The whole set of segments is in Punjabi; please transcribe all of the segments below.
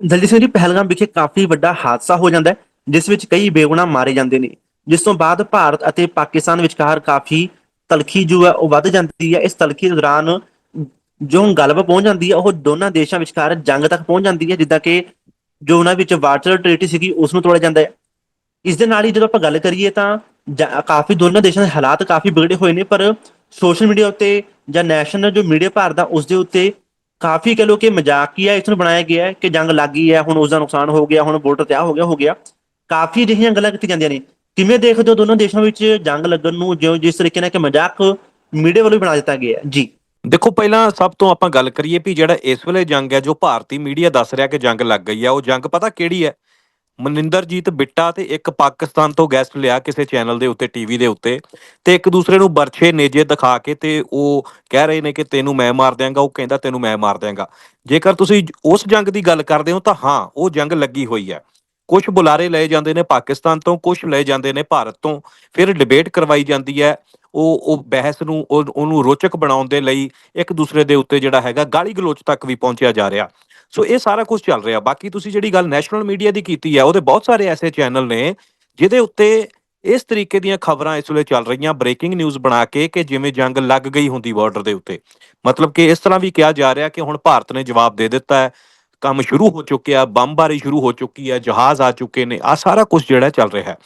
ਦਲਜੀਤ ਸਿੰਘ ਜੀ ਪਹਿਲਗਾਮ ਵਿਖੇ ਕਾਫੀ ਵੱਡਾ ਹਾਦਸਾ ਹੋ ਜਾਂਦਾ ਹੈ, ਜਿਸ ਵਿੱਚ ਕਈ ਬੇਗੁਨਾਹ ਮਾਰੇ ਜਾਂਦੇ ਨੇ। ਜਿਸ ਤੋਂ ਬਾਅਦ ਭਾਰਤ ਅਤੇ ਪਾਕਿਸਤਾਨ ਵਿਚਕਾਰ ਕਾਫੀ ਤਲਖੀ ਜੋ ਹੈ, ਉਹ ਵੱਧ ਜਾਂਦੀ ਹੈ। ਇਸ ਤਲਖੀ ਦੇ ਦੌਰਾਨ ਜੋ ਗੱਲਬਾਤ ਪਹੁੰਚ ਜਾਂਦੀ ਹੈ, ਉਹ ਦੋਨਾਂ ਦੇਸ਼ਾਂ ਵਿਚਕਾਰ ਜੰਗ ਤੱਕ ਪਹੁੰਚ ਜਾਂਦੀ ਹੈ, ਜਿੱਦਾਂ ਕਿ ਜੋ ਉਹਨਾਂ ਵਿੱਚ ਵਾਟਰ ਟ੍ਰੀਟੀ ਸੀਗੀ ਉਸ ਨੂੰ ਤੋੜਿਆ ਜਾਂਦਾ ਹੈ। ਇਸ ਦੇ ਨਾਲ ਹੀ ਜਦੋਂ ਆਪਾਂ ਗੱਲ ਕਰੀਏ ਤਾਂ ਕਾਫੀ ਦੋਨਾਂ ਦੇਸ਼ਾਂ ਦੇ ਹਾਲਾਤ ਕਾਫੀ ਵਿਗੜੇ ਹੋਏ ਨੇ, ਪਰ ਸੋਸ਼ਲ ਮੀਡੀਆ ਉੱਤੇ ਜਾਂ ਨੈਸ਼ਨਲ ਜੋ ਮੀਡੀਆ ਭਾਰਤ ਦਾ ਉਸ ਦੇ ਉੱਤੇ ਕਾਫੀ ਕਹ ਲੋ ਕਿ ਮਜ਼ਾਕੀਆ ਇਸ ਨੂੰ ਬਣਾਇਆ ਗਿਆ ਹੈ ਕਿ ਜੰਗ ਲੱਗ ਗਈ ਹੈ, ਹੁਣ ਉਸ ਦਾ ਨੁਕਸਾਨ ਹੋ ਗਿਆ, ਹੁਣ ਬਾਰਡਰ ਤੇ ਆ ਹੋ ਗਿਆ ਹੋ ਗਿਆ। ਕਾਫੀ ਅਜਿਹੀਆਂ ਗੱਲਾਂ ਕੀਤੀਆਂ ਜਾਂਦੀਆਂ ਨੇ। ਕਿਵੇਂ ਦੇਖਦੇ ਹੋ ਦੋਨੋਂ ਦੇਸ਼ਾਂ ਵਿੱਚ ਜੰਗ ਲੱਗਣ ਨੂੰ, ਜਿਉਂ ਜਿਸ ਤਰੀਕੇ ਨਾਲ ਕਿ ਮਜ਼ਾਕ ਮੀਡੀਆ ਵੱਲੋਂ ਹੀ ਬਣਾ ਦਿੱਤਾ ਗਿਆ ਜੀ। ਦੇਖੋ, ਪਹਿਲਾਂ ਸਭ ਤੋਂ ਆਪਾਂ ਗੱਲ ਕਰੀਏ ਵੀ ਜਿਹੜਾ ਇਸ ਵੇਲੇ ਜੰਗ ਹੈ, ਜੋ ਭਾਰਤੀ ਮੀਡੀਆ ਦੱਸ ਰਿਹਾ ਕਿ ਜੰਗ ਲੱਗ ਗਈ ਹੈ, ਉਹ ਜੰਗ ਪਤਾ ਕਿਹੜੀ ਹੈ? ਮਨਿੰਦਰਜੀਤ ਬਿੱਟਾ ਤੇ ਇੱਕ ਪਾਕਿਸਤਾਨ ਤੋਂ ਗੈਸਟ ਲਿਆ ਕਿਸੇ ਚੈਨਲ ਦੇ ਉੱਤੇ ਟੀਵੀ ਦੇ ਉੱਤੇ ਤੇ ਇੱਕ ਦੂਸਰੇ ਨੂੰ ਬਰਛੇ ਨੇਜੇ ਦਿਖਾ ਕੇ ਤੇ ਉਹ ਕਹਿ ਰਹੇ ਨੇ ਕਿ ਤੈਨੂੰ ਮੈਂ ਮਾਰ ਦਿਆਂਗਾ, ਉਹ ਕਹਿੰਦਾ ਤੈਨੂੰ ਮੈਂ ਮਾਰ ਦਿਆਂਗਾ। ਜੇਕਰ ਤੁਸੀਂ ਉਸ ਜੰਗ ਦੀ ਗੱਲ ਕਰਦੇ ਹੋ ਤਾਂ ਹਾਂ, ਉਹ ਜੰਗ ਲੱਗੀ ਹੋਈ ਹੈ। ਕੁਝ ਬੁਲਾਰੇ ਲਏ ਜਾਂਦੇ ਨੇ ਪਾਕਿਸਤਾਨ ਤੋਂ ਕੁਝ ਲਏ ਜਾਂਦੇ ਨੇ ਭਾਰਤ ਤੋਂ, ਫਿਰ ਡਿਬੇਟ ਕਰਵਾਈ ਜਾਂਦੀ ਹੈ। ਉਹ ਉਹ ਬਹਿਸ ਨੂੰ ਉਹਨੂੰ ਰੋਚਕ ਬਣਾਉਣ ਦੇ ਲਈ ਇੱਕ ਦੂਸਰੇ ਦੇ ਉੱਤੇ ਜਿਹੜਾ ਹੈਗਾ ਗਾਲੀ ਗਲੋਚ ਤੱਕ ਵੀ ਪਹੁੰਚਿਆ ਜਾ ਰਿਹਾ। ਸੋ ਇਹ ਸਾਰਾ ਕੁਝ ਚੱਲ ਰਿਹਾ। ਬਾਕੀ ਤੁਸੀਂ ਜਿਹੜੀ ਗੱਲ ਨੈਸ਼ਨਲ ਮੀਡੀਆ ਦੀ ਕੀਤੀ ਹੈ ਉਹਦੇ ਬਹੁਤ ਸਾਰੇ ਐਸੇ ਚੈਨਲ ਨੇ, ਜਿਹਦੇ ਉੱਤੇ ਇਸ ਤਰੀਕੇ ਦੀਆਂ ਖਬਰਾਂ ਇਸ ਵੇਲੇ ਚੱਲ ਰਹੀਆਂ ਬ੍ਰੇਕਿੰਗ ਨਿਊਜ਼ ਬਣਾ ਕੇ ਕਿ ਜਿਵੇਂ ਜੰਗ ਲੱਗ ਗਈ ਹੁੰਦੀ ਬਾਰਡਰ ਦੇ ਉੱਤੇ। ਮਤਲਬ ਕਿ ਇਸ ਤਰ੍ਹਾਂ ਵੀ ਕਿਹਾ ਜਾ ਰਿਹਾ ਕਿ ਹੁਣ ਭਾਰਤ ਨੇ ਜਵਾਬ ਦੇ ਦਿੱਤਾ ਹੈ। ਕੰਮ ਸ਼ੁਰੂ ਹੋ ਚੁੱਕਿਆ ਬੰਬਾਰੀ ਸ਼ੁਰੂ ਹੋ ਚੁੱਕੀ ਹੈ ਜਹਾਜ਼ ਆ ਚੁੱਕੇ ਨੇ ਆ ਸਾਰਾ ਕੁਝ ਜਿਹੜਾ ਚੱਲ ਰਿਹਾ ਹੈ।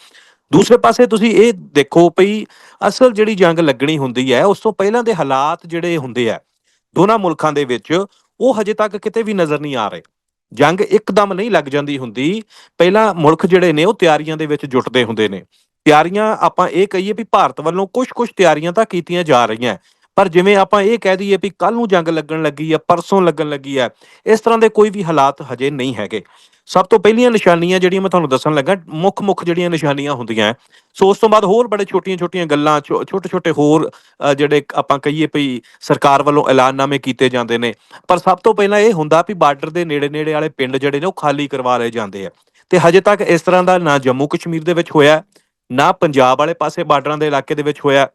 ਦੂਸਰੇ ਪਾਸੇ ਤੁਸੀਂ ਇਹ ਦੇਖੋ ਭਈ, ਅਸਲ ਜਿਹੜੀ ਜੰਗ ਲੱਗਣੀ ਹੁੰਦੀ ਹੈ, ਉਸ ਤੋਂ ਪਹਿਲਾਂ ਦੇ ਹਾਲਾਤ ਜਿਹੜੇ ਹੁੰਦੇ ਆ, ਦੋਨਾਂ ਮੁਲਕਾਂ ਦੇ ਵਿੱਚ ਉਹ ਹਜੇ ਤੱਕ ਕਿਤੇ ਵੀ ਨਜ਼ਰ ਨਹੀਂ ਆ ਰਹੇ। ਜੰਗ ਇੱਕਦਮ ਨਹੀਂ ਲੱਗ ਜਾਂਦੀ ਹੁੰਦੀ। ਪਹਿਲਾਂ ਮੁਲਕ ਜਿਹੜੇ ਨੇ ਉਹ ਤਿਆਰੀਆਂ ਦੇ ਵਿੱਚ ਜੁਟਦੇ ਹੁੰਦੇ ਨੇ। ਤਿਆਰੀਆਂ ਆਪਾਂ ਇਹ ਕਹੀਏ ਵੀ ਭਾਰਤ ਵੱਲੋਂ ਕੁਝ-ਕੁਝ ਤਿਆਰੀਆਂ ਤਾਂ ਕੀਤੀਆਂ ਜਾ ਰਹੀਆਂ। ਪਰ ਜਿਵੇਂ ਆਪਾਂ ਇਹ ਕਹਿ ਦਈਏ ਵੀ ਕੱਲ ਨੂੰ ਜੰਗ ਲੱਗਣ ਲੱਗੀ ਆ, ਪਰਸੋਂ ਲੱਗਣ ਲੱਗੀ ਆ, ਇਸ ਤਰ੍ਹਾਂ ਦੇ ਕੋਈ ਵੀ ਹਾਲਾਤ ਹਜੇ ਨਹੀਂ ਹੈਗੇ। ਸਭ ਤੋਂ ਪਹਿਲੀਆਂ ਨਿਸ਼ਾਨੀਆਂ ਜਿਹੜੀਆਂ ਮੈਂ ਤੁਹਾਨੂੰ ਦੱਸਣ ਲੱਗਾ, ਮੁੱਖ-ਮੁੱਖ ਜਿਹੜੀਆਂ ਨਿਸ਼ਾਨੀਆਂ ਹੁੰਦੀਆਂ ਹੈ। ਸੋ ਉਸ ਤੋਂ ਬਾਅਦ ਹੋਰ ਬੜੇ ਛੋਟੀਆਂ-ਛੋਟੀਆਂ ਗੱਲਾਂ ਛੋਟੇ-ਛੋਟੇ ਹੋਰ ਜਿਹੜੇ ਆਪਾਂ ਕਹੀਏ ਵੀ ਸਰਕਾਰ ਵੱਲੋਂ ਐਲਾਨਨਾਮੇ ਕੀਤੇ ਜਾਂਦੇ ਨੇ। ਪਰ ਸਭ ਤੋਂ ਪਹਿਲਾਂ ਇਹ ਹੁੰਦਾ ਵੀ ਬਾਰਡਰ ਦੇ ਨੇੜੇ-ਨੇੜੇ ਵਾਲੇ ਪਿੰਡ ਜਿਹੜੇ ਨੇ ਉਹ ਖਾਲੀ ਕਰਵਾ ਲਏ ਜਾਂਦੇ ਆ। ਤੇ ਹਜੇ ਤੱਕ ਇਸ ਤਰ੍ਹਾਂ ਦਾ ਨਾ ਜੰਮੂ ਕਸ਼ਮੀਰ ਦੇ ਵਿੱਚ ਹੋਇਆ, ਨਾ ਪੰਜਾਬ ਵਾਲੇ ਪਾਸੇ ਬਾਰਡਰਾਂ ਦੇ ਇਲਾਕੇ ਦੇ ਵਿੱਚ ਹੋਇਆ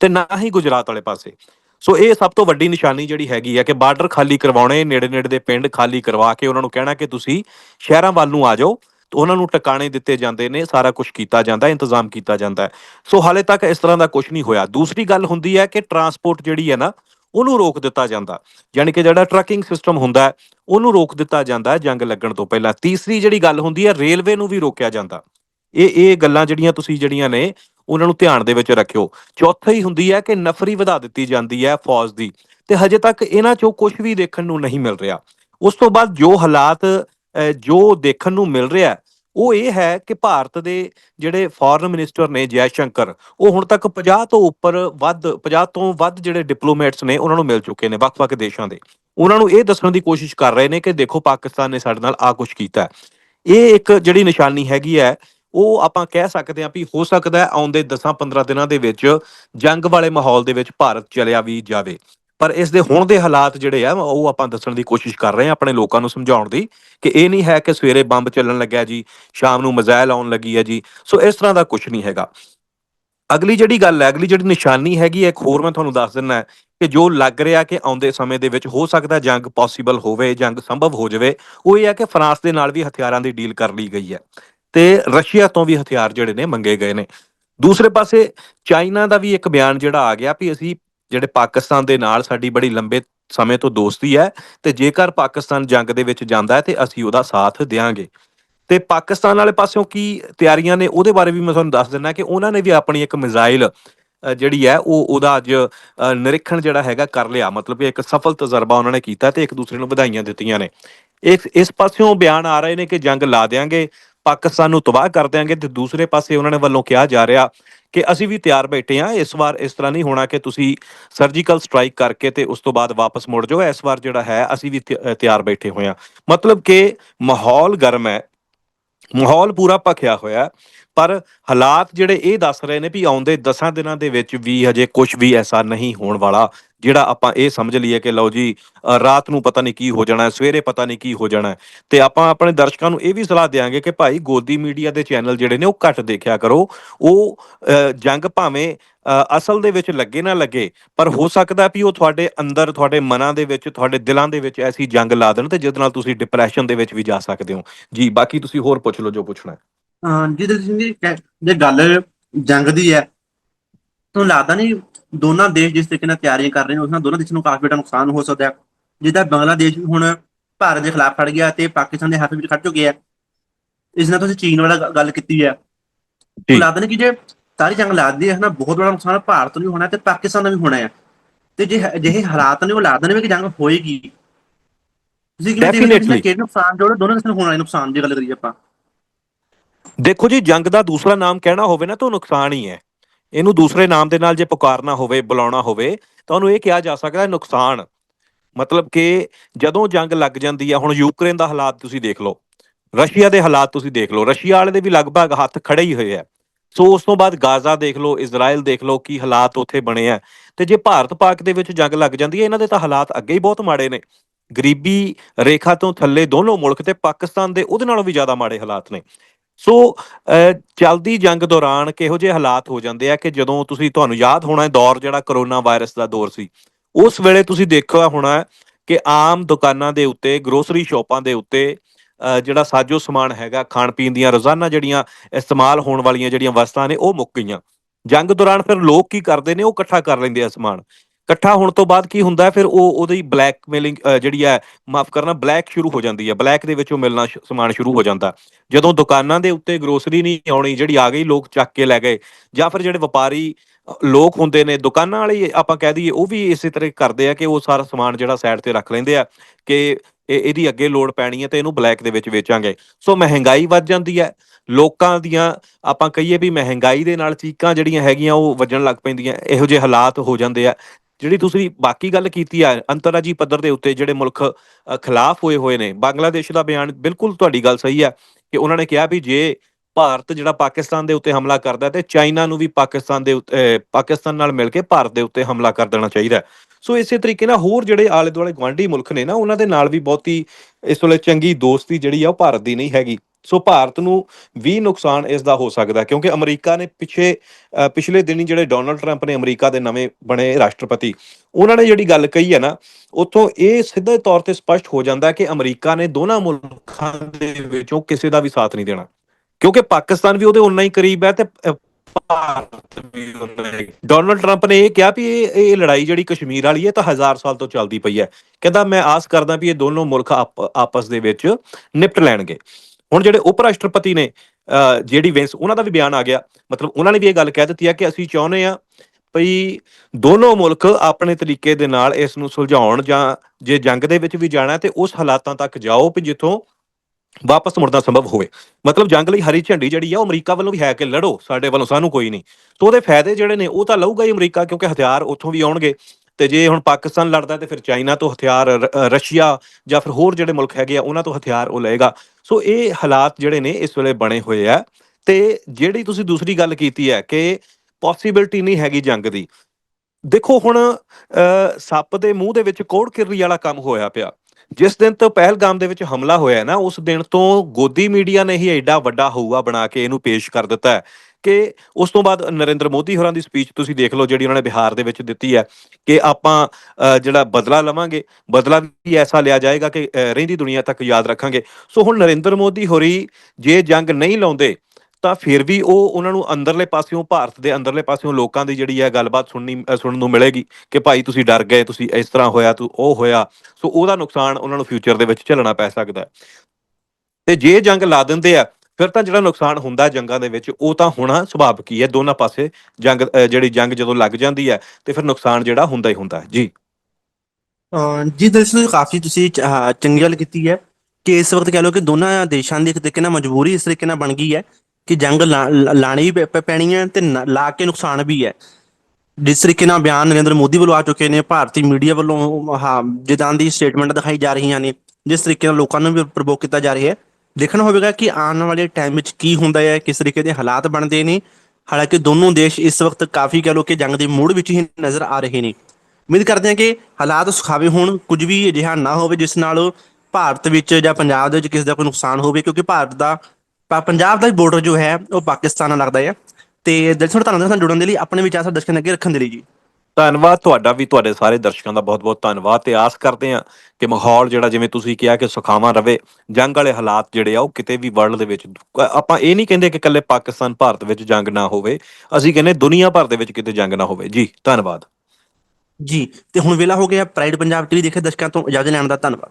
ਤੇ ਨਾ ਹੀ ਗੁਜਰਾਤ ਵਾਲੇ ਪਾਸੇ। ਸੋ ਇਹ ਸਭ ਤੋਂ ਵੱਡੀ ਨਿਸ਼ਾਨੀ ਜਿਹੜੀ ਹੈਗੀ ਹੈ ਕਿ ਬਾਰਡਰ ਖਾਲੀ ਕਰਵਾਉਣੇ, ਨੇੜੇ-ਨੇੜੇ ਦੇ ਪਿੰਡ ਖਾਲੀ ਕਰਵਾ ਕੇ ਉਹਨਾਂ ਨੂੰ ਕਹਿਣਾ ਕਿ ਤੁਸੀਂ ਸ਼ਹਿਰਾਂ ਵੱਲ ਨੂੰ ਆ ਜਾਓ। ਉਹਨਾਂ ਨੂੰ ਟਿਕਾਣੇ ਦਿੱਤੇ ਜਾਂਦੇ ਨੇ, ਸਾਰਾ ਕੁਝ ਕੀਤਾ ਜਾਂਦਾ, ਇੰਤਜ਼ਾਮ ਕੀਤਾ ਜਾਂਦਾ। ਸੋ ਹਾਲੇ ਤੱਕ ਇਸ ਤਰ੍ਹਾਂ ਦਾ ਕੁਝ ਨਹੀਂ ਹੋਇਆ। ਦੂਸਰੀ ਗੱਲ ਹੁੰਦੀ ਹੈ ਕਿ ਟਰਾਂਸਪੋਰਟ ਜਿਹੜੀ ਹੈ ਨਾ, ਉਹਨੂੰ ਰੋਕ ਦਿੱਤਾ ਜਾਂਦਾ। ਯਾਨੀ ਕਿ ਜਿਹੜਾ ਟਰੱਕਿੰਗ ਸਿਸਟਮ ਹੁੰਦਾ ਉਹਨੂੰ ਰੋਕ ਦਿੱਤਾ ਜਾਂਦਾ ਜੰਗ ਲੱਗਣ ਤੋਂ ਪਹਿਲਾਂ। ਤੀਸਰੀ ਜਿਹੜੀ ਗੱਲ ਹੁੰਦੀ ਹੈ, ਰੇਲਵੇ ਨੂੰ ਵੀ ਰੋਕਿਆ ਜਾਂਦਾ। ਇਹ ਇਹ ਗੱਲਾਂ ਜਿਹੜੀਆਂ ਤੁਸੀਂ ਜਿਹੜੀਆਂ ਨੇ ਉਹਨਾਂ ਨੂੰ ਧਿਆਨ ਦੇ ਵਿੱਚ ਰੱਖਿਓ। ਚੌਥੀ ਹੁੰਦੀ ਹੈ ਕਿ ਨਫਰੀ ਵਧਾ ਦਿੱਤੀ ਜਾਂਦੀ ਹੈ ਫੌਜ ਦੀ। ਤੇ ਹਜੇ ਤੱਕ ਇਹਨਾਂ ਚੋਂ ਕੁਝ ਵੀ ਦੇਖਣ ਨੂੰ ਨਹੀਂ ਮਿਲ ਰਿਹਾ। ਉਸ ਤੋਂ ਬਾਅਦ ਜੋ ਹਾਲਾਤ ਜੋ ਦੇਖਣ ਨੂੰ ਮਿਲ ਰਿਹਾ ਉਹ ਇਹ ਹੈ ਕਿ ਭਾਰਤ ਦੇ ਜਿਹੜੇ ਫੋਰਨ ਮਿਨਿਸਟਰ ਨੇ ਜੈ ਸ਼ੰਕਰ, ਉਹ ਹੁਣ ਤੱਕ 50 ਤੋਂ ਉੱਪਰ ਵੱਧ 50 ਤੋਂ ਵੱਧ ਜਿਹੜੇ ਡਿਪਲੋਮੈਟਸ ਨੇ ਉਹਨਾਂ ਨੂੰ ਮਿਲ ਚੁੱਕੇ ਨੇ ਵੱਖ-ਵੱਖ ਦੇਸ਼ਾਂ ਦੇ। ਉਹਨਾਂ ਨੂੰ ਇਹ ਦੱਸਣ ਦੀ ਕੋਸ਼ਿਸ਼ ਕਰ ਰਹੇ ਨੇ ਕਿ ਦੇਖੋ ਪਾਕਿਸਤਾਨ ਨੇ ਸਾਡੇ ਨਾਲ ਆ ਕੁਝ ਕੀਤਾ ਇਹ ਇੱਕ ਜਿਹੜੀ ਨਿਸ਼ਾਨੀ ਹੈਗੀ ਹੈ ਉਹ ਆਪਾਂ ਕਹਿ ਸਕਦੇ ਹਾਂ ਵੀ ਹੋ ਸਕਦਾ ਹੈ ਆਉਂਦੇ 10-15 ਦਿਨਾਂ ਦੇ ਵਿੱਚ ਜੰਗ ਵਾਲੇ ਮਾਹੌਲ ਦੇ ਵਿੱਚ ਭਾਰਤ ਚਲਿਆ ਵੀ ਜਾਵੇ। ਪਰ ਇਸ ਦੇ ਹੁਣ ਦੇ ਹਾਲਾਤ ਜਿਹੜੇ ਆ, ਉਹ ਆਪਾਂ ਦੱਸਣ ਦੀ ਕੋਸ਼ਿਸ਼ ਕਰ ਰਹੇ ਹਾਂ ਆਪਣੇ ਲੋਕਾਂ ਨੂੰ ਸਮਝਾਉਣ ਦੀ ਕਿ ਇਹ ਨਹੀਂ ਹੈ ਕਿ ਸਵੇਰੇ ਬੰਬ ਚੱਲਣ ਲੱਗਿਆ ਜੀ, ਸ਼ਾਮ ਨੂੰ ਮਜ਼ਾਇਲ ਆਉਣ ਲੱਗੀ ਹੈ ਜੀ। ਸੋ ਇਸ ਤਰ੍ਹਾਂ ਦਾ ਕੁਝ ਨਹੀਂ ਹੈਗਾ। ਅਗਲੀ ਜਿਹੜੀ ਗੱਲ ਹੈ, ਅਗਲੀ ਜਿਹੜੀ ਨਿਸ਼ਾਨੀ ਹੈਗੀ ਹੈ, ਇੱਕ ਹੋਰ ਮੈਂ ਤੁਹਾਨੂੰ ਦੱਸ ਦਿੰਨਾ ਹੈ ਕਿ ਜੋ ਲੱਗ ਰਿਹਾ ਕਿ ਆਉਂਦੇ ਸਮੇਂ ਦੇ ਵਿੱਚ ਹੋ ਸਕਦਾ ਜੰਗ ਪੋਸੀਬਲ ਹੋਵੇ, ਜੰਗ ਸੰਭਵ ਹੋ ਜਾਵੇ, ਉਹ ਇਹ ਹੈ ਕਿ ਫਰਾਂਸ ਦੇ ਨਾਲ ਵੀ ਹਥਿਆਰਾਂ ਦੀ ਡੀਲ ਕਰ ਲਈ ਗਈ ਹੈ। ਤੇ ਰਸ਼ੀਆ ਤੋਂ ਵੀ ਹਥਿਆਰ ਜਿਹੜੇ ਨੇ ਮੰਗੇ ਗਏ ਨੇ। ਦੂਸਰੇ ਪਾਸੇ ਚਾਈਨਾ ਦਾ ਵੀ ਇੱਕ ਬਿਆਨ ਜਿਹੜਾ ਆ ਗਿਆ ਵੀ ਅਸੀਂ ਜਿਹੜੇ ਪਾਕਿਸਤਾਨ ਦੇ ਨਾਲ ਸਾਡੀ ਬੜੀ ਲੰਬੇ ਸਮੇਂ ਤੋਂ ਦੋਸਤੀ ਹੈ ਤੇ ਜੇਕਰ ਪਾਕਿਸਤਾਨ ਜੰਗ ਦੇ ਵਿੱਚ ਜਾਂਦਾ ਹੈ ਤੇ ਅਸੀਂ ਉਹਦਾ ਸਾਥ ਦੇਵਾਂਗੇ ਤੇ ਪਾਕਿਸਤਾਨ ਵਾਲੇ ਪਾਸਿਓਂ ਕੀ ਤਿਆਰੀਆਂ ਨੇ ਉਹਦੇ ਬਾਰੇ ਵੀ ਮੈਂ ਤੁਹਾਨੂੰ ਦੱਸ ਦਿੰਦਾ ਕਿ ਉਹਨਾਂ ਨੇ ਵੀ ਆਪਣੀ ਇੱਕ ਮਿਜ਼ਾਈਲ ਜਿਹੜੀ ਹੈ ਉਹ ਉਹਦਾ ਅੱਜ ਅ, ਨਿਰੀਖਣ ਜਿਹੜਾ ਹੈਗਾ ਕਰ ਲਿਆ। ਮਤਲਬ ਕਿ ਇੱਕ ਸਫਲ ਤਜਰਬਾ ਉਹਨਾਂ ਨੇ ਕੀਤਾ ਤੇ ਇੱਕ ਦੂਸਰੇ ਨੂੰ ਵਧਾਈਆਂ ਦਿੱਤੀਆਂ ਨੇ। ਇਸ ਇਸ ਪਾਸਿਓਂ ਬਿਆਨ ਆ ਰਹੇ ਨੇ ਕਿ ਜੰਗ ਲਾ ਦੇਾਂਗੇ ਪਾਕਿਸਤਾਨ ਨੂੰ ਤਬਾਹ ਕਰ ਦਿਆਂਗੇ ਤੇ ਦੂਸਰੇ ਪਾਸੇ ਉਹਨਾਂ ਨੇ ਵੱਲੋਂ ਕਿਹਾ ਜਾ ਰਿਹਾ ਕਿ ਅਸੀਂ ਵੀ ਤਿਆਰ ਬੈਠੇ ਹਾਂ। ਇਸ ਵਾਰ ਇਸ ਤਰ੍ਹਾਂ ਨਹੀਂ ਹੋਣਾ ਕਿ ਤੁਸੀਂ ਸਰਜੀਕਲ ਸਟ੍ਰਾਈਕ ਕਰਕੇ ਤੇ ਉਸ ਤੋਂ ਬਾਅਦ ਵਾਪਸ ਮੁੜ ਜਾਓ। ਇਸ ਵਾਰ ਜਿਹੜਾ ਹੈ, ਅਸੀਂ ਵੀ ਤਿ- ਤਿਆਰ ਬੈਠੇ ਹੋਏ ਹਾਂ। ਮਤਲਬ ਕਿ ਮਾਹੌਲ ਗਰਮ ਹੈ। ਮਾਹੌਲ ਪੂਰਾ ਭਖਿਆ ਹੋਇਆ ਪਰ ਹਾਲਾਤ ਜਿਹੜੇ ਇਹ ਦੱਸ ਰਹੇ ਨੇ ਵੀ ਆਉਂਦੇ 10 ਦਿਨਾਂ ਦੇ ਵਿੱਚ ਵੀ ਹਜੇ ਕੁਝ ਵੀ ਐਸਾ ਨਹੀਂ ਹੋਣ ਵਾਲਾ। ਜਿਹੜਾ ਆਪਾਂ ਇਹ ਸਮਝ ਲਈਏ ਕਿ ਲਓ ਜੀ ਰਾਤ ਨੂੰ ਪਤਾ ਨਹੀਂ ਕੀ ਹੋ ਜਾਣਾ, ਸਵੇਰੇ ਪਤਾ ਨਹੀਂ ਕੀ ਹੋ ਜਾਣਾ। ਤੇ ਆਪਾਂ ਆਪਣੇ ਦਰਸ਼ਕਾਂ ਨੂੰ ਇਹ ਵੀ ਸਲਾਹ ਦੇਵਾਂਗੇ ਕਿ ਭਾਈ ਗੋਦੀ ਮੀਡੀਆ ਦੇ ਚੈਨਲ ਜਿਹੜੇ ਨੇ ਉਹ ਘੱਟ ਦੇਖਿਆ ਕਰੋ। ਉਹ ਜੰਗ ਭਾਵੇਂ ਅਸਲ ਦੇ ਵਿੱਚ ਲੱਗੇ ਨਾ ਲੱਗੇ, ਪਰ ਹੋ ਸਕਦਾ ਵੀ ਉਹ ਤੁਹਾਡੇ ਅੰਦਰ, ਤੁਹਾਡੇ ਮਨਾਂ ਦੇ ਵਿੱਚ, ਤੁਹਾਡੇ ਦਿਲਾਂ ਦੇ ਵਿੱਚ ਐਸੀ ਜੰਗ ਲਾ ਦੇਣ ਤੇ ਜਿਹਦੇ ਨਾਲ ਤੁਸੀਂ ਡਿਪਰੈਸ਼ਨ ਦੇ ਵਿੱਚ ਵੀ ਜਾ ਸਕਦੇ ਹੋ। ਜੀ, ਬਾਕੀ ਤੁਸੀਂ ਹੋਰ ਪੁੱਛ ਲਓ ਜੋ ਪੁੱਛਣਾ ਹੈ। ਜੀ ਕਹਿ- ਜੇ ਗੱਲ ਜੰਗ ਦੀ ਹੈ, ਤੁਹਾਨੂੰ ਲੱਗਦਾ ਨਹੀਂ ਦੋਨਾਂ ਦੇਸ਼ ਜਿਸ ਤਰੀਕੇ ਨਾਲ ਤਿਆਰੀਆਂ ਕਰ ਰਹੇ ਨੇ ਉਸ ਨਾਲ ਦੋਨਾਂ ਦੇਸ਼ਾਂ ਨੂੰ ਕਾਫੀ ਵੱਡਾ ਨੁਕਸਾਨ ਹੋ ਸਕਦਾ ਹੈ। ਜਿੱਦਾਂ ਬੰਗਲਾਦੇਸ਼ ਵੀ ਹੁਣ ਭਾਰਤ ਦੇ ਖਿਲਾਫ ਖੜ ਗਿਆ ਤੇ ਪਾਕਿਸਤਾਨ ਦੇ ਹੱਥ ਵਿੱਚ ਖੜ ਚੁੱਕਿਆ ਹੈ ਇਸ ਨਾਲ ਤੁਸੀਂ ਚੀਨ ਵਾਲਾ ਗੱਲ ਕੀਤੀ ਹੈ ਲੱਗਦਾ ਨਹੀਂ ਕਿ ਜੇ ਸਾਰੀ ਜੰਗ ਲੱਗਦੀ ਹੈ ਨਾ ਬਹੁਤ ਬੜਾ ਨੁਕਸਾਨ ਭਾਰਤ ਨੂੰ ਹੋਣਾ ਤੇ ਪਾਕਿਸਤਾਨ ਨੂੰ ਵੀ ਹੋਣਾ ਹੈ ਤੇ ਜੇ ਅਜਿਹੇ ਹਾਲਾਤ ਨੇ ਉਹ ਲੱਗਦਾ ਨਹੀਂ ਕਿ ਜੰਗ ਹੋਏਗੀ। ਤੁਸੀਂ ਕਿਵੇਂ ਦੇਖਦੇ. ਕਿ ਨੁਕਸਾਨ ਜੋੜੇ ਦੋਨਾਂ ਦੇਸ਼ਾਂ ਨੂੰ ਹੋਣਾ ਹੈ ਨੁਕਸਾਨ ਦੀ ਗੱਲ ਕਰੀਏ ਆਪਾਂ? ਦੇਖੋ ਜੀ ਜੰਗ ਦਾ ਦੂਸਰਾ ਨਾਮ ਕਹਿਣਾ ਹੋਵੇ ਨਾ ਤਾਂ ਨੁਕਸਾਨ ਹੀ ਹੈ। ਇਹਨੂੰ ਦੂਸਰੇ ਨਾਮ ਦੇ ਨਾਲ ਜੇ ਪੁਕਾਰਨਾ ਹੋਵੇ, ਬੁਲਾਉਣਾ ਹੋਵੇ, ਤਾਂ ਉਹਨੂੰ ਇਹ ਕਿਹਾ ਜਾ ਸਕਦਾ ਨੁਕਸਾਨ। ਮਤਲਬ ਕਿ ਜਦੋਂ ਜੰਗ ਲੱਗ ਜਾਂਦੀ ਹੈ ਹੁਣ ਯੂਕਰੇਨ ਦਾ ਹਾਲਾਤ ਤੁਸੀਂ ਦੇਖ ਲਓ, ਰਸ਼ੀਆ ਦੇ ਹਾਲਾਤ ਤੁਸੀਂ ਦੇਖ ਲਓ, ਰਸ਼ੀਆ ਵਾਲੇ ਦੇ ਵੀ ਲਗਭਗ ਹੱਥ ਖੜੇ ਹੀ ਹੋਏ ਆ। ਸੋ ਉਸ ਤੋਂ ਬਾਅਦ ਗਾਜ਼ਾ ਦੇਖ ਲਓ ਇਜ਼ਰਾਈਲ ਦੇਖ ਲਓ, ਕੀ ਹਾਲਾਤ ਉੱਥੇ ਬਣੇ ਆ। ਤੇ ਜੇ ਭਾਰਤ ਪਾਕ ਦੇ ਵਿੱਚ ਜੰਗ ਲੱਗ ਜਾਂਦੀ ਹੈ, ਇਹਨਾਂ ਦੇ ਤਾਂ ਹਾਲਾਤ ਅੱਗੇ ਹੀ ਬਹੁਤ ਮਾੜੇ ਨੇ। ਗਰੀਬੀ ਰੇਖਾ ਤੋਂ ਥੱਲੇ ਦੋਨੋਂ ਮੁਲਕ ਤੇ ਪਾਕਿਸਤਾਨ ਦੇ ਉਹਦੇ ਨਾਲੋਂ ਵੀ ਜ਼ਿਆਦਾ ਮਾੜੇ ਹਾਲਾਤ ਨੇ। ਸੋ ਅਹ, ਚੱਲਦੀ ਜੰਗ ਦੌਰਾਨ ਕਿਹੋ ਜਿਹੇ ਹਾਲਾਤ ਹੋ ਜਾਂਦੇ ਆ ਕਿ ਜਦੋਂ ਤੁਸੀਂ ਤੁਹਾਨੂੰ ਯਾਦ ਹੋਣਾ ਦੌਰ ਜਿਹੜਾ ਕਰੋਨਾ ਵਾਇਰਸ ਦਾ ਦੌਰ ਸੀ ਉਸ ਵੇਲੇ ਤੁਸੀਂ ਦੇਖਿਆ ਹੋਣਾ ਕਿ ਆਮ ਦੁਕਾਨਾਂ ਦੇ ਉੱਤੇ ਗਰੋਸਰੀ ਸ਼ਾਪਾਂ ਦੇ ਉੱਤੇ ਅਹ, ਜਿਹੜਾ ਸਾਜੋ ਸਮਾਨ ਹੈਗਾ ਖਾਣ ਪੀਣ ਦੀਆਂ ਰੋਜ਼ਾਨਾ ਜਿਹੜੀਆਂ ਇਸਤੇਮਾਲ ਹੋਣ ਵਾਲੀਆਂ ਜਿਹੜੀਆਂ ਵਸਤਾਂ ਨੇ ਉਹ ਮੁੱਕ ਗਈਆਂ। ਜੰਗ ਦੌਰਾਨ ਫਿਰ ਲੋਕ ਕੀ ਕਰਦੇ ਨੇ? ਉਹ ਇਕੱਠਾ ਕਰ ਲੈਂਦੇ ਆ ਸਮਾਨ। ਇਕੱਠਾ ਹੋਣ ਤੋਂ ਬਾਅਦ ਕੀ ਹੁੰਦਾ ਫਿਰ ਉਹ ਉਹਦੀ ਬਲੈਕਮੇਲਿੰਗ ਜਿਹੜੀ ਹੈ, ਮਾਫ ਕਰਨਾ ਬਲੈਕ ਸ਼ੁਰੂ ਹੋ ਜਾਂਦੀ ਹੈ। ਬਲੈਕ ਦੇ ਵਿੱਚ ਉਹ ਮਿਲਣਾ ਸਮਾਨ ਸ਼ੁਰੂ ਹੋ ਜਾਂਦਾ। ਜਦੋਂ ਦੁਕਾਨਾਂ ਦੇ ਉੱਤੇ ਗਰੋਸਰੀ ਨਹੀਂ ਆਉਣੀ, ਜਿਹੜੀ ਆ ਗਈ, ਲੋਕ ਚੱਕ ਕੇ ਲੈ ਗਏ, ਜਾਂ ਫਿਰ ਜਿਹੜੇ ਵਪਾਰੀ ਲੋਕ ਹੁੰਦੇ ਨੇ, ਦੁਕਾਨਾਂ ਵਾਲੇ ਆਪਾਂ ਕਹਿ ਦਈਏ, ਉਹ ਵੀ ਇਸੇ ਤਰ੍ਹਾਂ ਕਰਦੇ ਆ ਕਿ ਉਹ ਸਾਰਾ ਸਮਾਨ ਜਿਹੜਾ ਸਾਈਡ ਤੇ ਰੱਖ ਲੈਂਦੇ ਆ ਕਿ ਇਹ, ਇਹਦੀ ਅੱਗੇ ਲੋਡ ਪੈਣੀ ਹੈ ਤੇ ਇਹਨੂੰ ਬਲੈਕ ਦੇ ਵਿੱਚ ਵੇਚਾਂਗੇ। ਸੋ ਮਹਿੰਗਾਈ ਵੱਧ ਜਾਂਦੀ ਹੈ। ਲੋਕਾਂ ਦੀਆਂ, ਆਪਾਂ ਕਹੀਏ ਵੀ ਮਹਿੰਗਾਈ ਦੇ ਨਾਲ ਚੀਕਾਂ ਜਿਹੜੀਆਂ ਹੈਗੀਆਂ, ਉਹ ਵੱਜਣ ਲੱਗ ਪੈਂਦੀਆਂ। ਇਹੋ ਜਿਹੇ ਹਾਲਾਤ ਹੋ ਜਾਂਦੇ ਆ। ਜਿਹੜੀ ਤੁਸੀਂ ਬਾਕੀ ਗੱਲ ਕੀਤੀ ਆ, ਅੰਤਰਰਾਜੀ ਪੱਧਰ ਦੇ ਉੱਤੇ ਜਿਹੜੇ ਮੁਲਕ ਖਿਲਾਫ ਹੋਏ ਹੋਏ ਨੇ, ਬੰਗਲਾਦੇਸ਼ ਦਾ ਬਿਆਨ ਬਿਲਕੁਲ ਤੁਹਾਡੀ ਗੱਲ ਸਹੀ ਹੈ ਕਿ ਉਹਨਾਂ ਨੇ ਕਿਹਾ ਵੀ ਜੇ ਭਾਰਤ ਜਿਹੜਾ ਪਾਕਿਸਤਾਨ ਦੇ ਉੱਤੇ ਹਮਲਾ ਕਰਦਾ ਤੇ ਚਾਈਨਾ ਨੂੰ ਵੀ ਪਾਕਿਸਤਾਨ ਦੇ ਉੱਤੇ ਪਾਕਿਸਤਾਨ ਨਾਲ ਮਿਲ ਕੇ ਭਾਰਤ ਦੇ ਉੱਤੇ ਹਮਲਾ ਕਰ ਦੇਣਾ ਚਾਹੀਦਾ ਸੋ ਇਸੇ ਤਰੀਕੇ ਨਾਲ ਹੋਰ ਜਿਹੜੇ ਆਲੇ ਦੁਆਲੇ ਗਵਾਂਢੀ ਮੁਲਕ ਨੇ ਨਾ ਉਹਨਾਂ ਦੇ ਨਾਲ ਵੀ ਬਹੁਤੀ ਇਸ ਵੇਲੇ ਚੰਗੀ ਦੋਸਤੀ ਜਿਹੜੀ ਆ ਉਹ ਭਾਰਤ ਦੀ ਨਹੀਂ ਹੈਗੀ। ਸੋ ਭਾਰਤ ਨੂੰ ਵੀ ਨੁਕਸਾਨ ਇਸ ਦਾ ਹੋ ਸਕਦਾ ਕਿਉਂਕਿ ਅਮਰੀਕਾ ਨੇ ਪਿਛੇ ਅ, ਪਿਛਲੇ ਦਿਨੀ ਜਿਹੜੇ ਡੋਨਲਡ ਟਰੰਪ ਨੇ ਅਮਰੀਕਾ ਦੇ ਨਵੇਂ ਬਣੇ ਰਾਸ਼ਟਰਪਤੀ ਉਹਨਾਂ ਨੇ ਜਿਹੜੀ ਗੱਲ ਕਹੀ ਹੈ ਨਾ ਉੱਥੋਂ ਇਹ ਸਿੱਧੇ ਤੌਰ ਤੇ ਸਪਸ਼ਟ ਹੋ ਜਾਂਦਾ ਕਿ ਅਮਰੀਕਾ ਨੇ ਦੋਨਾਂ ਮੁਲਕਾਂ ਦੇ ਵਿੱਚੋਂ ਕਿਸੇ ਦਾ ਵੀ ਸਾਥ ਨਹੀਂ ਦੇਣਾ। ਕਿਉਂਕਿ ਪਾਕਿਸਤਾਨ ਵੀ ਉਹਦੇ ਉਨਾ ਹੀ ਕਰੀਬ ਹੈ ਤੇ ਭਾਰਤ ਵੀ ਉਨਾ ਡੋਨਲਡ ਟਰੰਪ ਨੇ ਇਹ ਕਿਹਾ ਵੀ ਇਹ ਇਹ ਲੜਾਈ ਜਿਹੜੀ ਕਸ਼ਮੀਰ ਵਾਲੀ ਹੈ ਤਾਂ ਹਜ਼ਾਰ ਸਾਲ ਤੋਂ ਚੱਲਦੀ ਪਈ ਹੈ। ਕਹਿੰਦਾ ਮੈਂ ਆਸ ਕਰਦਾ ਵੀ ਇਹ ਦੋਨੋਂ ਮੁਲਕ ਆਪਸ ਦੇ ਵਿੱਚ ਨਿਪਟ ਲੈਣਗੇ। ਹੁਣ ਜਿਹੜੇ ਉਪ ਰਾਸ਼ਟਰਪਤੀ ਨੇ ਜਿਹੜੀ ਵੈਂਸ, ਉਹਨਾਂ ਦਾ ਵੀ ਬਿਆਨ ਆ ਗਿਆ। ਮਤਲਬ ਉਹਨਾਂ ਨੇ ਵੀ ਇਹ ਗੱਲ ਕਹਿ ਦਿੱਤੀ ਹੈ ਕਿ ਅਸੀਂ ਚਾਹੁੰਦੇ ਆ ਭਈ ਦੋਨੋਂ ਮੁਲਕ ਆਪਣੇ ਤਰੀਕੇ ਦੇ ਨਾਲ ਇਸ ਨੂੰ ਸੁਲਝਾਉਣ ਜਾਂ ਜੇ ਜੰਗ ਦੇ ਵਿੱਚ ਵੀ ਜਾਣਾ ਤੇ ਉਸ ਹਾਲਾਤਾਂ ਤੱਕ ਜਾਓ ਕਿ ਜਿੱਥੋਂ ਵਾਪਸ ਮੁੜਨਾ ਸੰਭਵ ਹੋਵੇ। ਮਤਲਬ ਜੰਗ ਲਈ ਹਰੀ ਝੰਡੀ ਜਿਹੜੀ ਆ, ਉਹ ਅਮਰੀਕਾ ਵੱਲੋਂ ਵੀ ਹੈ ਕਿ ਲੜੋ, ਸਾਡੇ ਵੱਲੋਂ ਸਾਨੂੰ ਕੋਈ ਨਹੀਂ। ਸੋ ਉਹਦੇ ਫਾਇਦੇ ਜਿਹੜੇ ਨੇ, ਉਹ ਤਾਂ ਲਊਗਾ ਹੀ ਅਮਰੀਕਾ, ਕਿਉਂਕਿ ਹਥਿਆਰ ਉੱਥੋਂ ਵੀ ਆਉਣਗੇ। ਤੇ ਜੇ ਹੁਣ ਪਾਕਿਸਤਾਨ ਲੜਦਾ ਤੇ ਫਿਰ ਚਾਈਨਾ ਤੋਂ ਹਥਿਆਰ ਰਸ਼ੀਆ ਜਾਂ ਫਿਰ ਹੋਰ ਜਿਹੜੇ ਮੁਲਕ ਹੈਗੇ ਆ, ਉਹਨਾਂ ਤੋਂ ਹਥਿਆਰ ਉਹ ਲਏਗਾ। ਸੋ ਇਹ ਹਾਲਾਤ ਜਿਹੜੇ ਨੇ, ਇਸ ਵੇਲੇ ਬਣੇ ਹੋਏ ਆ। ਤੇ ਜਿਹੜੀ ਤੁਸੀਂ ਦੂਸਰੀ ਗੱਲ ਕੀਤੀ ਹੈ ਕਿ ਪੋਸਿਬਿਲਟੀ ਨਹੀਂ ਹੈਗੀ ਜੰਗ ਦੀ। ਦੇਖੋ ਹੁਣ ਸੱਪ ਦੇ ਮੂੰਹ ਦੇ ਵਿੱਚ ਕੋੜ ਕਿਰਲੀ ਵਾਲਾ ਕੰਮ ਹੋਇਆ ਪਿਆ। ਜਿਸ ਦਿਨ ਤੋਂ ਪਹਿਲਗਾਮ ਦੇ ਵਿੱਚ ਹਮਲਾ ਹੋਇਆ ਹੈ ਨਾ ਉਸ ਦਿਨ ਤੋਂ ਗੋਦੀ ਮੀਡੀਆ ਨੇ ਹੀ ਐਡਾ ਵੱਡਾ ਹਊਆ ਬਣਾ ਕੇ ਇਹਨੂੰ ਪੇਸ਼ ਕਰ ਦਿੱਤਾ ਹੈ ਕਿ ਉਸ ਤੋਂ ਬਾਅਦ ਨਰਿੰਦਰ ਮੋਦੀ ਹੋਰਾਂ ਦੀ ਸਪੀਚ ਤੁਸੀਂ ਦੇਖ ਲਓ ਜਿਹੜੀ ਉਹਨਾਂ ਨੇ ਬਿਹਾਰ ਦੇ ਵਿੱਚ ਦਿੱਤੀ ਹੈ ਕਿ ਆਪਾਂ ਅ, ਜਿਹੜਾ ਬਦਲਾ ਲਵਾਂਗੇ ਬਦਲਾ ਵੀ ਐਸਾ ਲਿਆ ਜਾਏਗਾ ਕਿ ਰਹਿੰਦੀ ਦੁਨੀਆ ਤੱਕ ਯਾਦ ਰੱਖਾਂਗੇ। ਸੋ ਹੁਣ ਨਰਿੰਦਰ ਮੋਦੀ ਹੋਰੀ ਜੇ ਜੰਗ ਨਹੀਂ ਲਾਉਂਦੇ ਤਾਂ ਫਿਰ ਵੀ ਉਹ ਉਹਨਾਂ ਨੂੰ ਅੰਦਰਲੇ ਪਾਸਿਓਂ, ਭਾਰਤ ਦੇ ਅੰਦਰਲੇ ਪਾਸਿਓਂ ਲੋਕਾਂ ਦੀ ਜਿਹੜੀ ਹੈ ਗੱਲਬਾਤ ਸੁਣਨੀ ਸੁਣਨ ਨੂੰ ਮਿਲੇਗੀ ਕਿ ਭਾਈ ਤੁਸੀਂ ਡਰ ਗਏ, ਤੁਸੀਂ ਇਸ ਤਰ੍ਹਾਂ ਹੋਇਆ, ਤੂੰ ਉਹ ਹੋਇਆ। ਸੋ ਉਹਦਾ ਨੁਕਸਾਨ ਉਹਨਾਂ ਨੂੰ ਫਿਊਚਰ ਦੇ ਵਿੱਚ ਝੱਲਣਾ ਪੈ ਸਕਦਾ ਤੇ ਜੇ ਜੰਗ ਲਾ ਦਿੰਦੇ ਆ, ਫਿਰ ਤਾਂ ਜਿਹੜਾ ਨੁਕਸਾਨ ਹੁੰਦਾ ਜੰਗਾਂ ਦੇ ਵਿੱਚ, ਉਹ ਤਾਂ ਹੋਣਾ ਸੁਭਾਵਿਕ ਹੀ ਹੈ। ਦੋਨਾਂ ਪਾਸੇ ਜੰਗ ਜਿਹੜੀ ਜੰਗ ਜਦੋਂ ਲੱਗ ਜਾਂਦੀ ਹੈ, ਤੇ ਫਿਰ ਨੁਕਸਾਨ ਜਿਹੜਾ ਹੁੰਦਾ ਹੀ ਹੁੰਦਾ ਹੈ। ਜੀ। ਜੀ ਦਰਅਸਲ ਕਾਫੀ ਤੁਸੀਂ ਚੰਗੀ ਗੱਲ ਕੀਤੀ ਹੈ ਕਿ ਇਸ ਵਕਤ ਕਹਿ ਲਓ ਕਿ ਦੋਨਾਂ ਦੇਸ਼ਾਂ ਦੀ ਇੱਕ ਤਰੀਕੇ ਨਾਲ ਮਜਬੂਰੀ ਇਸ ਤਰੀਕੇ ਨਾਲ ਬਣ ਗਈ ਹੈ ਕਿ ਜੰਗ ਲਾ- ਲਾ- ਲਾਣੀ ਵੀ ਪੈਣੀ ਹੈ ਤੇ ਲਾ ਕੇ ਨੁਕਸਾਨ ਵੀ ਹੈ। ਜਿਸ ਤਰੀਕੇ ਨਾਲ ਬਿਆਨ ਨਰਿੰਦਰ ਮੋਦੀ ਵੱਲੋਂ ਆ ਚੁੱਕੇ ਨੇ, ਭਾਰਤੀ ਮੀਡੀਆ ਵੱਲੋਂ, ਹਾਂ, ਜਿੱਦਾਂ ਦੀ ਸਟੇਟਮੈਂਟ ਦਿਖਾਈ ਜਾ ਰਹੀਆਂ ਨੇ, ਜਿਸ ਤਰੀਕੇ ਨਾਲ ਲੋਕਾਂ ਨੂੰ ਵੀ ਪ੍ਰਭੋਗ ਕੀਤਾ ਜਾ ਰਿਹਾ ਹੈ। ਦੇਖਣਾ ਹੋਵੇਗਾ ਕਿ ਆਉਣ ਵਾਲੇ ਟਾਈਮ ਵਿੱਚ ਕੀ ਹੁੰਦਾ ਹੈ, ਕਿਸ ਤਰੀਕੇ ਦੇ ਹਾਲਾਤ ਬਣਦੇ ਨੇ। ਹਾਲਾਂਕਿ ਦੋਨੋਂ ਦੇਸ਼ ਇਸ ਵਕਤ ਕਾਫੀ ਕਹਿ ਲਓ ਕਿ ਜੰਗ ਦੇ ਮੂਡ ਵਿੱਚ ਹੀ ਨਜ਼ਰ ਆ ਰਹੇ ਨੇ। ਉਮੀਦ ਕਰਦੇ ਹਾਂ ਕਿ ਹਾਲਾਤ ਸੁਖਾਵੇ ਹੋਣ, ਕੁਝ ਵੀ ਅਜਿਹਾ ਨਾ ਹੋਵੇ, ਜਿਸ ਨਾਲ ਭਾਰਤ ਵਿੱਚ ਜਾਂ ਪੰਜਾਬ ਦੇ ਵਿੱਚ ਕਿਸੇ ਦਾ ਕੋਈ ਨੁਕਸਾਨ ਹੋਵੇ, ਕਿਉਂਕਿ ਭਾਰਤ ਦਾ ਪ- ਪੰਜਾਬ ਦਾ ਬਾਰਡਰ ਜੋ ਹੈ ਉਹ ਪਾਕਿਸਤਾਨ ਨਾਲ ਲੱਗਦਾ ਹੈ। ਤੇ ਦਰਸ਼ਕੋ ਧੰਨਵਾਦ ਸਾਨੂੰ ਜੁੜਨ ਦੇ ਲਈ ਆਪਣੇ ਵਿਚਾਰ ਸਾਡੇ ਦਰਸ਼ਕਾਂ ਦੇ ਅੱਗੇ ਰੱਖਣ ਦੇ ਲਈ ਜੀ। ਧੰਨਵਾਦ ਤੁਹਾਡਾ ਵੀ ਤੁਹਾਡੇ ਸਾਰੇ ਦਰਸ਼ਕਾਂ ਦਾ ਬਹੁਤ-ਬਹੁਤ ਧੰਨਵਾਦ ਤੇ ਆਸ ਕਰਦੇ ਹਾਂ ਕਿ ਮਾਹੌਲ ਜਿਹੜਾ ਜਿਵੇਂ ਤੁਸੀਂ ਕਿਹਾ ਕਿ ਸੁਖਾਵਾਂ ਰਵੇ ਜੰਗ ਵਾਲੇ ਹਾਲਾਤ ਜਿਹੜੇ ਆ ਉਹ ਕਿਤੇ ਵੀ ਵਰਲਡ ਦੇ ਵਿੱਚ ਅ- ਆਪਾਂ ਇਹ ਨਹੀਂ ਕਹਿੰਦੇ ਕਿ ਇਕੱਲੇ ਪਾਕਿਸਤਾਨ ਭਾਰਤ ਵਿੱਚ ਜੰਗ ਨਾ ਹੋਵੇ ਅਸੀਂ ਕਹਿੰਦੇ ਦੁਨੀਆ ਭਰ ਦੇ ਵਿੱਚ ਕਿਤੇ ਜੰਗ ਨਾ ਹੋਵੇ। ਜੀ ਧੰਨਵਾਦ। ਜੀ ਤੇ ਹੁਣ ਵੇਲਾ ਹੋ ਗਿਆ ਪ੍ਰਾਈਡ ਪੰਜਾਬ ਟੀਵੀ ਦੇਖੇ ਦਰਸ਼ਕਾਂ ਤੋਂ ਇਜਾਜ਼ਤ ਲੈਣ ਦਾ ਧੰਨਵਾਦ।